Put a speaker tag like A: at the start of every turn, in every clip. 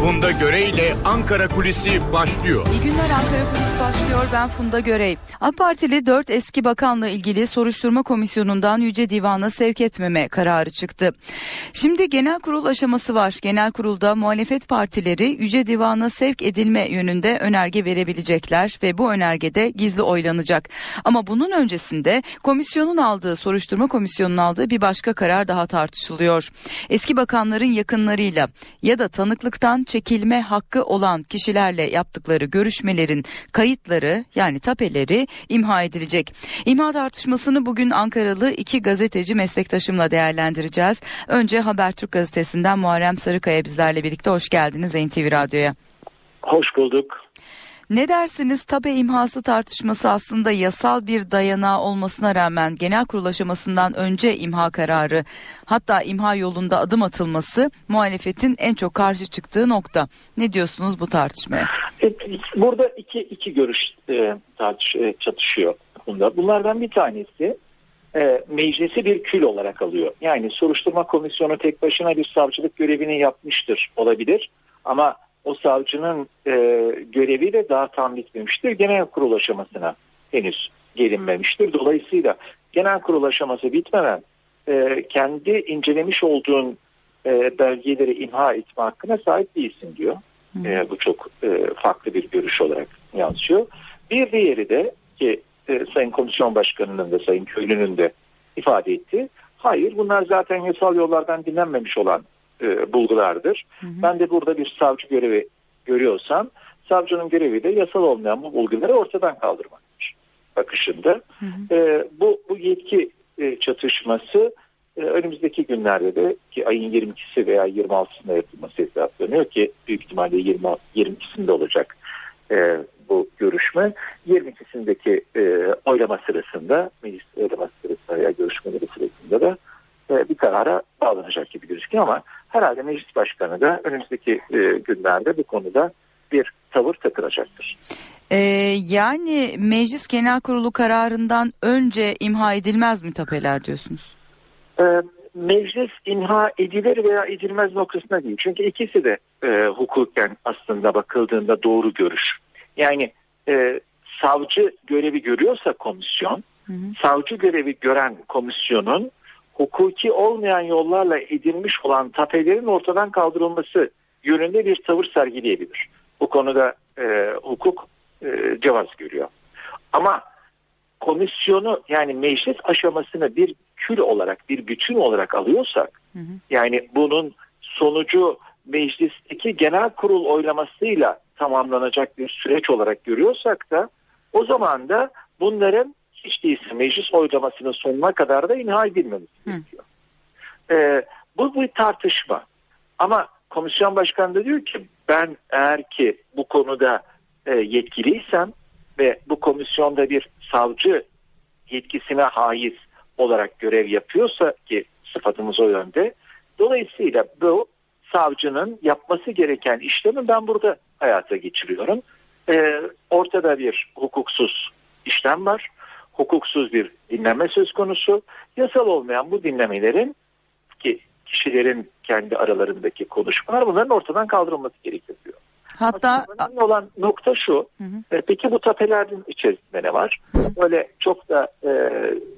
A: Funda Göre ile Ankara Kulisi başlıyor.
B: İyi günler Ankara Kulisi başlıyor. Ben Funda Görey. AK Partili 4 eski bakanla ilgili soruşturma komisyonundan Yüce Divan'a sevk etmeme kararı çıktı. Şimdi genel kurul aşaması var. Genel kurulda muhalefet partileri Yüce Divan'a sevk edilme yönünde önerge verebilecekler ve bu önergede gizli oylanacak. Ama bunun öncesinde komisyonun aldığı soruşturma komisyonunun aldığı bir başka karar daha tartışılıyor. Eski bakanların yakınlarıyla ya da tanıklıktan çekilme hakkı olan kişilerle yaptıkları görüşmelerin kayıtları yani tapeleri imha edilecek. İmha tartışmasını bugün Ankaralı iki gazeteci meslektaşımla değerlendireceğiz. Önce Habertürk gazetesinden Muharrem Sarıkaya bizlerle birlikte hoş geldiniz NTV Radyo'ya.
C: Hoş bulduk.
B: Ne dersiniz tape imhası tartışması aslında yasal bir dayanağı olmasına rağmen genel kurul aşamasından önce imha kararı hatta imha yolunda adım atılması muhalefetin en çok karşı çıktığı nokta. Ne diyorsunuz bu tartışmaya?
C: E, Burada iki, iki görüş e, tartış, e, çatışıyor bunda. Bunlardan bir tanesi e, meclisi bir kül olarak alıyor. Yani soruşturma komisyonu tek başına bir savcılık görevini yapmıştır olabilir ama o savcının e, görevi de daha tam bitmemiştir. Genel kurul aşamasına henüz gelinmemiştir. Dolayısıyla genel kurul aşaması bitmeden e, kendi incelemiş olduğun e, belgeleri imha etme hakkına sahip değilsin diyor. E, bu çok e, farklı bir görüş olarak yansıyor. Bir diğeri de ki e, Sayın Komisyon Başkanı'nın da Sayın Köylü'nün de ifade etti. Hayır bunlar zaten yasal yollardan dinlenmemiş olan e, bulgulardır. Ben de burada bir savcı görevi görüyorsam savcının görevi de yasal olmayan bu bulguları ortadan kaldırmaktır bakışında. E, bu, bu yetki e, çatışması e, önümüzdeki günlerde de ki ayın 22'si veya 26'sında yapılması hesaplanıyor ki büyük ihtimalle 20, 22'sinde olacak e, bu görüşme. 22'sindeki e, oylama sırasında meclis oylama sırasında veya görüşmeleri sırasında da e, bir karara bağlanacak gibi gözüküyor ama herhalde meclis başkanı da önümüzdeki e, günlerde bu konuda bir tavır takılacaktır.
B: Ee, yani meclis genel kurulu kararından önce imha edilmez mi tapeler diyorsunuz?
C: E, meclis imha edilir veya edilmez noktasına değil. Çünkü ikisi de e, hukuken aslında bakıldığında doğru görüş. Yani e, savcı görevi görüyorsa komisyon,
B: Hı hı.
C: savcı görevi gören komisyonun hukuki olmayan yollarla edilmiş olan tapelerin ortadan kaldırılması yönünde bir tavır sergileyebilir. Bu konuda e, hukuk e, cevaz görüyor. Ama komisyonu yani meclis aşamasını bir kül olarak bir bütün olarak alıyorsak
B: Hı hı.
C: yani bunun sonucu meclisteki genel kurul oylamasıyla tamamlanacak bir süreç olarak görüyorsak da o zaman da bunların hiç değilse meclis oylamasının sonuna kadar da imha edilmemiz gerekiyor. Ee, bu bir tartışma. Ama komisyon başkanı da diyor ki ben eğer ki bu konuda e, yetkiliysem ve bu komisyonda bir savcı yetkisine haiz olarak görev yapıyorsa ki sıfatımız o yönde. Dolayısıyla bu savcının yapması gereken işlemi ben burada hayata geçiriyorum. Ee, ortada bir hukuksuz işlem var. Hukuksuz bir dinleme söz konusu. Yasal olmayan bu dinlemelerin ki kişilerin kendi aralarındaki konuşmalar bunların ortadan kaldırılması gerekiyor diyor.
B: Hatta
C: önemli olan nokta şu.
B: Hı hı.
C: e, Peki bu tapelerin içerisinde ne var? Böyle çok da e,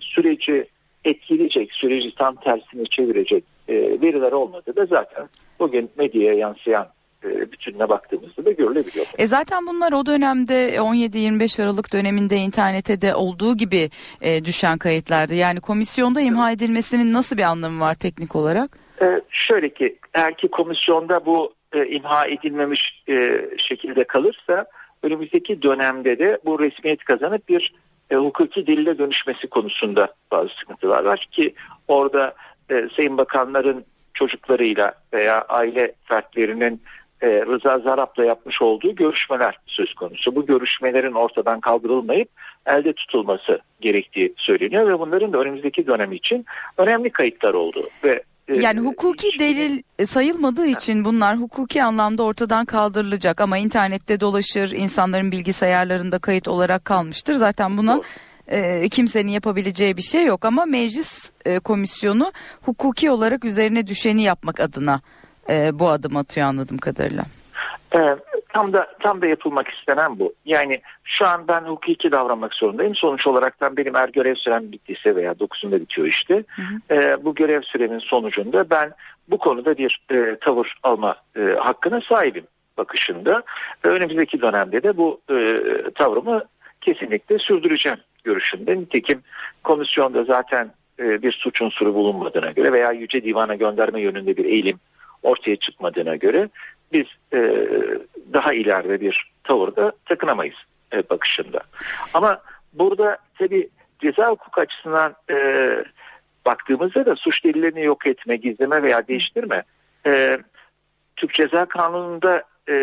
C: süreci etkileyecek, süreci tam tersine çevirecek e, veriler olmadı da zaten bugün medyaya yansıyan bütününe baktığımızda da görülebiliyor.
B: E zaten bunlar o dönemde 17-25 Aralık döneminde internete de olduğu gibi e, düşen kayıtlardı. Yani komisyonda imha edilmesinin nasıl bir anlamı var teknik olarak?
C: E, şöyle ki eğer ki komisyonda bu e, imha edilmemiş e, şekilde kalırsa önümüzdeki dönemde de bu resmiyet kazanıp bir e, hukuki delile dönüşmesi konusunda bazı sıkıntılar var ki orada e, Sayın Bakanların çocuklarıyla veya aile fertlerinin e, Rıza Zarap'la yapmış olduğu görüşmeler söz konusu. Bu görüşmelerin ortadan kaldırılmayıp elde tutulması gerektiği söyleniyor ve bunların da önümüzdeki dönem için önemli kayıtlar olduğu ve e,
B: Yani hukuki delil sayılmadığı için bunlar hukuki anlamda ortadan kaldırılacak. Ama internette dolaşır, insanların bilgisayarlarında kayıt olarak kalmıştır. Zaten buna e, kimsenin yapabileceği bir şey yok. Ama meclis e, komisyonu hukuki olarak üzerine düşeni yapmak adına e, bu adım atıyor anladığım kadarıyla.
C: Ee, tam da tam da yapılmak istenen bu. Yani şu an ben hukuki davranmak zorundayım. Sonuç olarak benim eğer görev sürem bittiyse veya 9'unda bitiyor işte. Ee, bu görev süremin sonucunda ben bu konuda bir e, tavır alma e, hakkına sahibim bakışında. Önümüzdeki dönemde de bu e, tavrımı kesinlikle sürdüreceğim görüşünde. Nitekim komisyonda zaten e, bir suç unsuru bulunmadığına göre veya Yüce Divan'a gönderme yönünde bir eğilim ortaya çıkmadığına göre biz e, daha ileride bir tavırda takınamayız e, bakışında. Ama burada tabi ceza hukuk açısından e, baktığımızda da suç delillerini yok etme, gizleme veya değiştirme e, Türk Ceza Kanunu'nda e,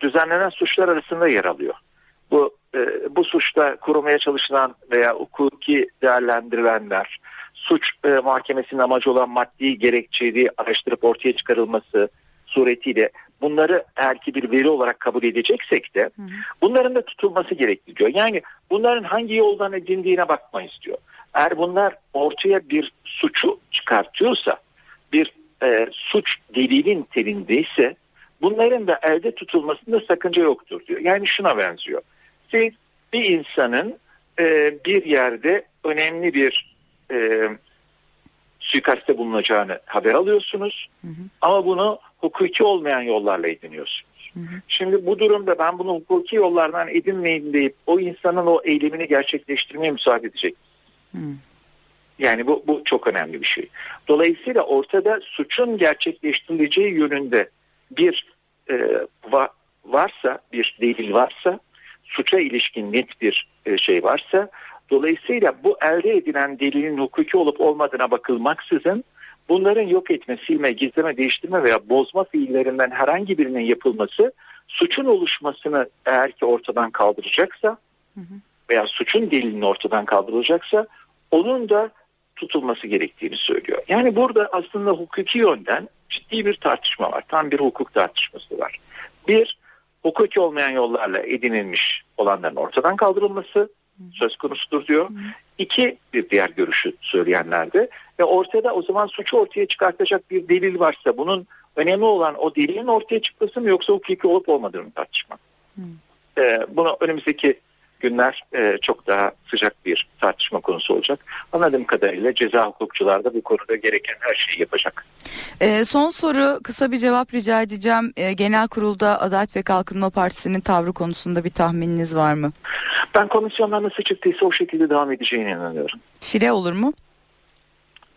C: düzenlenen suçlar arasında yer alıyor. Bu e, bu suçta korumaya çalışılan veya hukuki değerlendirilenler, suç e, mahkemesinin amacı olan maddi gerekçeliği araştırıp ortaya çıkarılması suretiyle bunları eğer ki bir veri olarak kabul edeceksek de bunların da tutulması gerekli diyor. Yani bunların hangi yoldan edindiğine bakmayız diyor. Eğer bunlar ortaya bir suçu çıkartıyorsa, bir e, suç delilin telindeyse bunların da elde tutulmasında sakınca yoktur diyor. Yani şuna benziyor. Siz bir insanın e, bir yerde önemli bir e, suikaste bulunacağını haber alıyorsunuz ama bunu hukuki olmayan yollarla ediniyorsunuz. Şimdi bu durumda ben bunu hukuki yollardan edinmeyin deyip o insanın o eylemini gerçekleştirmeye müsaade edecek. Yani bu, bu çok önemli bir şey. Dolayısıyla ortada suçun gerçekleştirileceği yönünde bir e, va, varsa, bir delil varsa, suça ilişkin net bir e, şey varsa, dolayısıyla bu elde edilen delilin hukuki olup olmadığına bakılmaksızın bunların yok etme, silme, gizleme, değiştirme veya bozma fiillerinden herhangi birinin yapılması suçun oluşmasını eğer ki ortadan kaldıracaksa veya suçun delilinin ortadan kaldırılacaksa onun da tutulması gerektiğini söylüyor. Yani burada aslında hukuki yönden ciddi bir tartışma var. Tam bir hukuk tartışması var. Bir, hukuki olmayan yollarla edinilmiş olanların ortadan kaldırılması söz konusudur diyor. İki, bir diğer görüşü söyleyenlerde ve ortada o zaman suçu ortaya çıkartacak bir delil varsa bunun önemli olan o delilin ortaya çıkması mı yoksa hukuki olup olmadığını tartışmak. Ee, bunu önümüzdeki günler e, çok daha sıcak bir tartışma konusu olacak. Anladığım kadarıyla ceza hukukçular da bu konuda gereken her şeyi yapacak.
B: E, son soru kısa bir cevap rica edeceğim. E, genel kurulda Adalet ve Kalkınma Partisi'nin tavrı konusunda bir tahmininiz var mı?
C: Ben komisyondan nasıl çıktıysa o şekilde devam edeceğine inanıyorum.
B: Fire olur mu?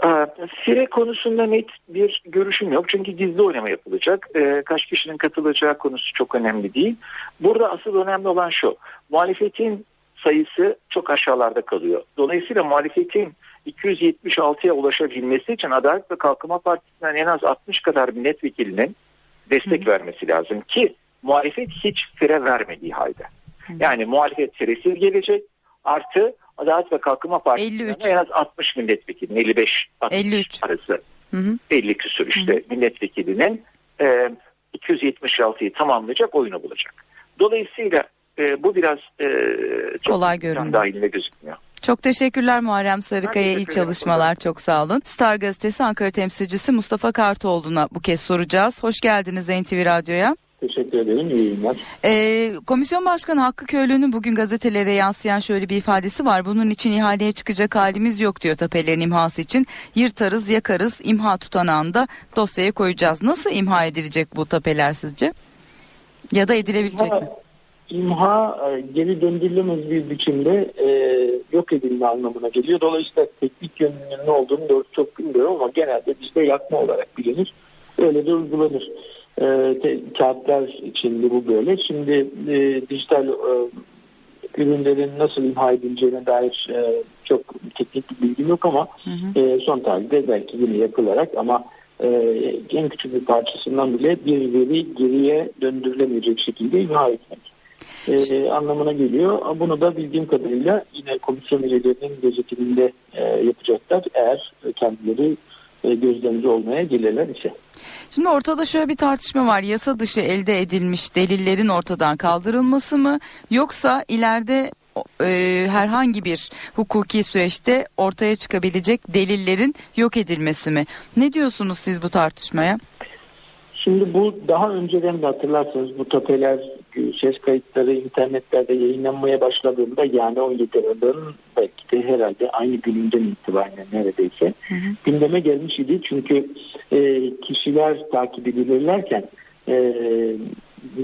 C: Ee, Fire konusunda net bir görüşüm yok. Çünkü gizli oynama yapılacak. Ee, kaç kişinin katılacağı konusu çok önemli değil. Burada asıl önemli olan şu. Muhalefetin sayısı çok aşağılarda kalıyor. Dolayısıyla muhalefetin 276'ya ulaşabilmesi için Adalet ve Kalkınma Partisi'nden en az 60 kadar milletvekilinin destek Hı. vermesi lazım ki muhalefet hiç fire vermediği halde. Hı. Yani muhalefet firesiz gelecek artı Adalet ve Kalkınma Partisi'nden en az 60 milletvekilinin 55 60
B: 53.
C: arası hı hı. 50 küsur işte hı hı. milletvekilinin e, 276'yı tamamlayacak oyunu bulacak. Dolayısıyla e, bu biraz e, çok
B: kolay görünüyor.
C: dahilinde gözükmüyor.
B: Çok teşekkürler Muharrem Sarıkaya. İyi çalışmalar. Çok sağ olun. Star Gazetesi Ankara temsilcisi Mustafa Kartoğlu'na bu kez soracağız. Hoş geldiniz NTV Radyo'ya.
D: Teşekkür ederim. İyi günler.
B: Ee, Komisyon Başkanı Hakkı Köylü'nün bugün gazetelere yansıyan şöyle bir ifadesi var. Bunun için ihaleye çıkacak halimiz yok diyor tapelerin imhası için. Yırtarız, yakarız, imha tutanağında dosyaya koyacağız. Nasıl imha edilecek bu tapeler sizce? Ya da edilebilecek
D: imha,
B: mi?
D: İmha geri döndürülemez bir biçimde e, yok edilme anlamına geliyor. Dolayısıyla teknik yönünün ne olduğunu doğru çok bilmiyorum ama genelde bizde yakma olarak bilinir. Öyle de uygulanır. E, te, kağıtlar için bu böyle. Şimdi e, dijital e, ürünlerin nasıl imha edileceğine dair e, çok teknik bir bilgim yok ama hı hı. E, son tarihte belki yine yapılarak ama e, en küçük bir parçasından bile bir veri geriye döndürülemeyecek şekilde imha etmek e, anlamına geliyor. Bunu da bildiğim kadarıyla yine komisyon üyelerinin gözetiminde e, yapacaklar eğer kendileri e, gözlemci olmaya gelirler ise.
B: Şimdi ortada şöyle bir tartışma var. Yasa dışı elde edilmiş delillerin ortadan kaldırılması mı yoksa ileride e, herhangi bir hukuki süreçte ortaya çıkabilecek delillerin yok edilmesi mi? Ne diyorsunuz siz bu tartışmaya?
D: Şimdi bu daha önceden de hatırlarsanız bu tapeler, ses kayıtları internetlerde yayınlanmaya başladığında yani 17 Aralık'ın belki de herhalde aynı gününden itibaren neredeyse gündeme gelmiş idi. Çünkü e, kişiler takip edilirlerken e,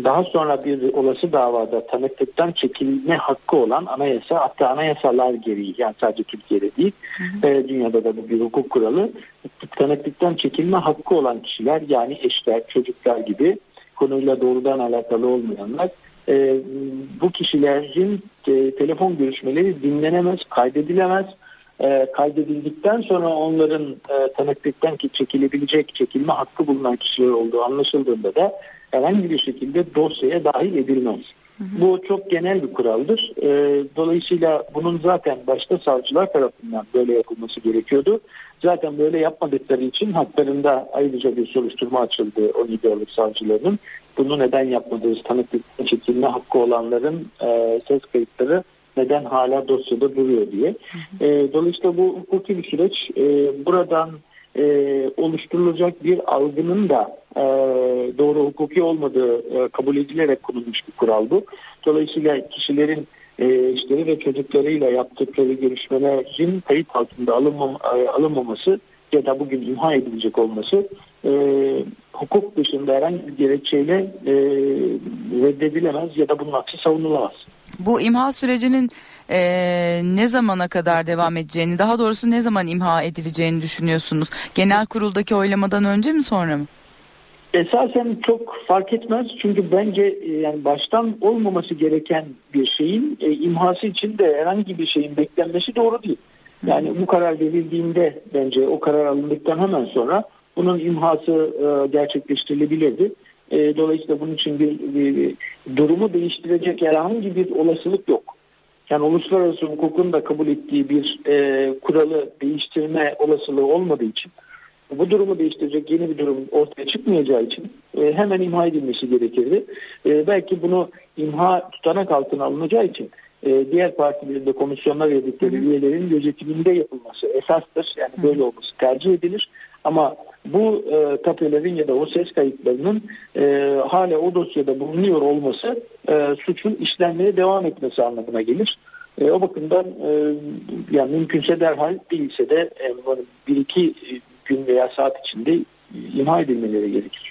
D: daha sonra bir olası davada tanıklıktan çekilme hakkı olan anayasa hatta anayasalar gereği yani sadece Türkiye'de değil e, dünyada da bu bir hukuk kuralı tanıklıktan çekilme hakkı olan kişiler yani eşler çocuklar gibi konuyla doğrudan alakalı olmayanlar e, bu kişilerin e, telefon görüşmeleri dinlenemez kaydedilemez. E, kaydedildikten sonra onların e, tanıklıktan ki çekilebilecek çekilme hakkı bulunan kişiler olduğu anlaşıldığında da herhangi bir şekilde dosyaya dahil edilmez. Bu çok genel bir kuraldır. E, dolayısıyla bunun zaten başta savcılar tarafından böyle yapılması gerekiyordu. Zaten böyle yapmadıkları için haklarında ayrıca bir soruşturma açıldı 17 Aralık savcılarının. Bunu neden yapmadığınız tanıklıktan çekilme hakkı olanların e, ses kayıtları neden hala dosyada duruyor diye. E, dolayısıyla bu hukuki bir süreç e, buradan e, oluşturulacak bir algının da e, doğru hukuki olmadığı e, kabul edilerek konulmuş bir kural bu. Dolayısıyla kişilerin e, eşleri ve çocuklarıyla yaptıkları görüşmelerin kayıt altında alınmam, e, alınmaması ya da bugün imha edilecek olması e, hukuk dışında herhangi bir gerekçeyle e, reddedilemez ya da bunun aksi savunulamaz.
B: Bu imha sürecinin e, ne zamana kadar devam edeceğini, daha doğrusu ne zaman imha edileceğini düşünüyorsunuz? Genel kuruldaki oylamadan önce mi sonra mı?
D: Esasen çok fark etmez çünkü bence e, yani baştan olmaması gereken bir şeyin e, imhası için de herhangi bir şeyin beklenmesi doğru değil. Yani bu karar verildiğinde bence o karar alındıktan hemen sonra bunun imhası e, gerçekleştirilebilirdi. E, dolayısıyla bunun için bir, bir, bir durumu değiştirecek herhangi bir olasılık yok. Yani uluslararası hukukun da kabul ettiği bir e, kuralı değiştirme olasılığı olmadığı için bu durumu değiştirecek yeni bir durum ortaya çıkmayacağı için e, hemen imha edilmesi gerekirdi. E, belki bunu imha tutanak altına alınacağı için e, diğer partilerin de komisyonlar verdikleri üyelerin gözetiminde yapılması esastır. Yani böyle olması tercih edilir. Ama bu e, tapelerin ya da o ses kayıtlarının e, hala o dosyada bulunuyor olması e, suçun işlenmeye devam etmesi anlamına gelir. E, o bakımdan e, yani mümkünse derhal değilse de e, bir iki gün veya saat içinde imha edilmeleri gerekir.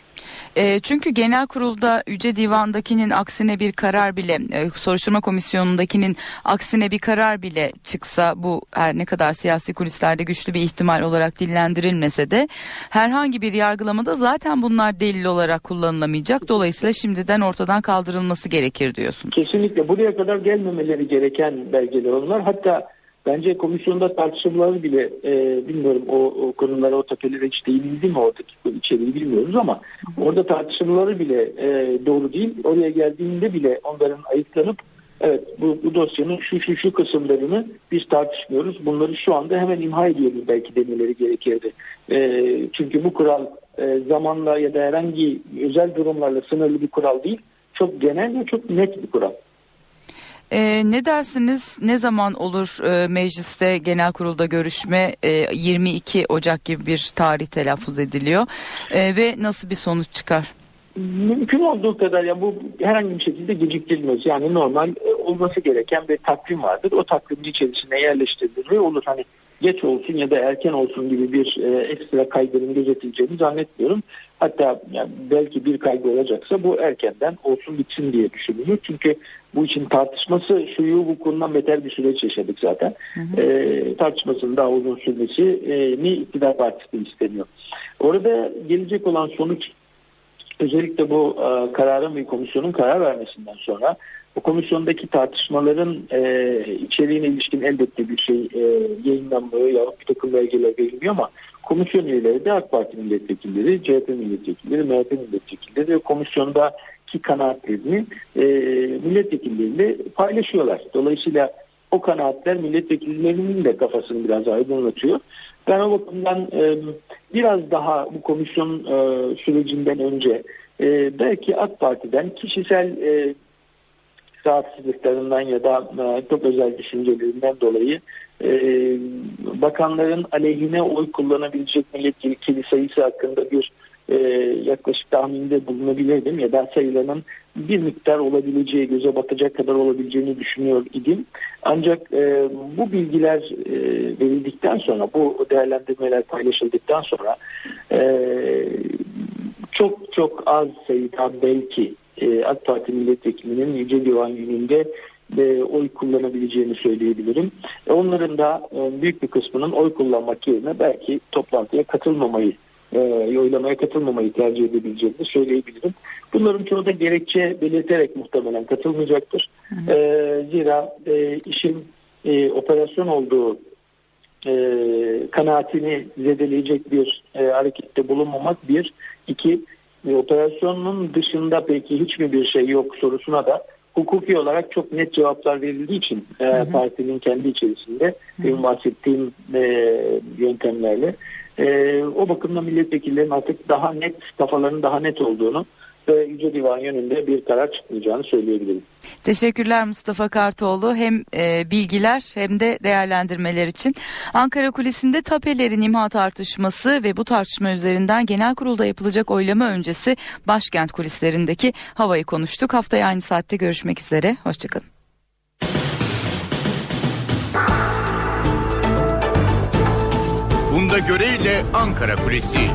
B: E, çünkü genel kurulda Yüce Divan'dakinin aksine bir karar bile, e, soruşturma komisyonundakinin aksine bir karar bile çıksa bu her ne kadar siyasi kulislerde güçlü bir ihtimal olarak dillendirilmese de herhangi bir yargılamada zaten bunlar delil olarak kullanılamayacak. Dolayısıyla şimdiden ortadan kaldırılması gerekir diyorsunuz.
D: Kesinlikle buraya kadar gelmemeleri gereken belgeler onlar. Hatta Bence komisyonda tartışmaları bile e, bilmiyorum o, o konulara o tapelere hiç değinildi mi oradaki içeriği bilmiyoruz ama orada tartışmaları bile e, doğru değil. Oraya geldiğinde bile onların ayıklanıp evet bu, bu dosyanın şu şu şu kısımlarını biz tartışmıyoruz. Bunları şu anda hemen imha ediyoruz belki demeleri gerekirdi. E, çünkü bu kural e, zamanla ya da herhangi özel durumlarla sınırlı bir kural değil. Çok genel ve çok net bir kural.
B: E, ne dersiniz? Ne zaman olur e, mecliste genel kurulda görüşme? E, 22 Ocak gibi bir tarih telaffuz ediliyor e, ve nasıl bir sonuç çıkar?
D: Mümkün olduğu kadar ya bu herhangi bir şekilde geciktirilmez. Yani normal e, olması gereken bir takvim vardır. O takvimin içerisine yerleştirilir ve olur. Hani geç olsun ya da erken olsun gibi bir e, ekstra kaygının gözetileceğini zannetmiyorum. Hatta yani belki bir kaygı olacaksa bu erkenden olsun bitsin diye düşünülür. Çünkü bu için tartışması şuyu bu konudan beter bir süreç yaşadık zaten. Hı hı. E, tartışmasının daha uzun sürmesi e, iktidar partisi istemiyor. Orada gelecek olan sonuç özellikle bu e, kararın bir komisyonun karar vermesinden sonra bu komisyondaki tartışmaların e, içeriğine ilişkin elbette bir şey e, yayınlanmıyor ya bir takım belgeler verilmiyor ama komisyon üyeleri de AK Parti milletvekilleri, CHP milletvekilleri, MHP milletvekilleri ve komisyondaki kanaatlerini e, milletvekilleriyle paylaşıyorlar. Dolayısıyla o kanaatler milletvekillerinin de kafasını biraz aydınlatıyor. Ben o bakımdan e, biraz daha bu komisyon e, sürecinden önce e, belki AK Parti'den kişisel e, rahatsızlıklarından ya da e, çok özel düşüncelerinden dolayı e, bakanların aleyhine oy kullanabilecek milletvekili sayısı hakkında bir e, yaklaşık tahminde bulunabilirdim ya da sayılarının bir miktar olabileceği, göze batacak kadar olabileceğini düşünüyor idim. Ancak e, bu bilgiler e, verildikten sonra, bu değerlendirmeler paylaşıldıktan sonra e, çok çok az sayıda belki e, AK Parti milletvekilinin Yüce Divan gününde e, oy kullanabileceğini söyleyebilirim. E, onların da e, büyük bir kısmının oy kullanmak yerine belki toplantıya katılmamayı e, oylamaya katılmamayı tercih edebileceğini söyleyebilirim. Bunların çoğu da gerekçe belirterek muhtemelen katılmayacaktır. E, zira e, işin operasyon olduğu e, kanaatini zedeleyecek bir harekette bulunmamak bir, iki e, operasyonun dışında peki hiç mi bir şey yok sorusuna da hukuki olarak çok net cevaplar verildiği için e, partinin kendi içerisinde benim bahsettiğim e, yöntemlerle. E, o bakımdan milletvekillerinin artık daha net kafalarının daha net olduğunu ve Yüce Divan yönünde bir karar çıkmayacağını söyleyebilirim.
B: Teşekkürler Mustafa Kartoğlu. Hem e, bilgiler hem de değerlendirmeler için. Ankara Kulisi'nde tapelerin imha tartışması ve bu tartışma üzerinden genel kurulda yapılacak oylama öncesi başkent kulislerindeki havayı konuştuk. Haftaya aynı saatte görüşmek üzere. Hoşçakalın.
A: Funda Göre ile Ankara Kulisi.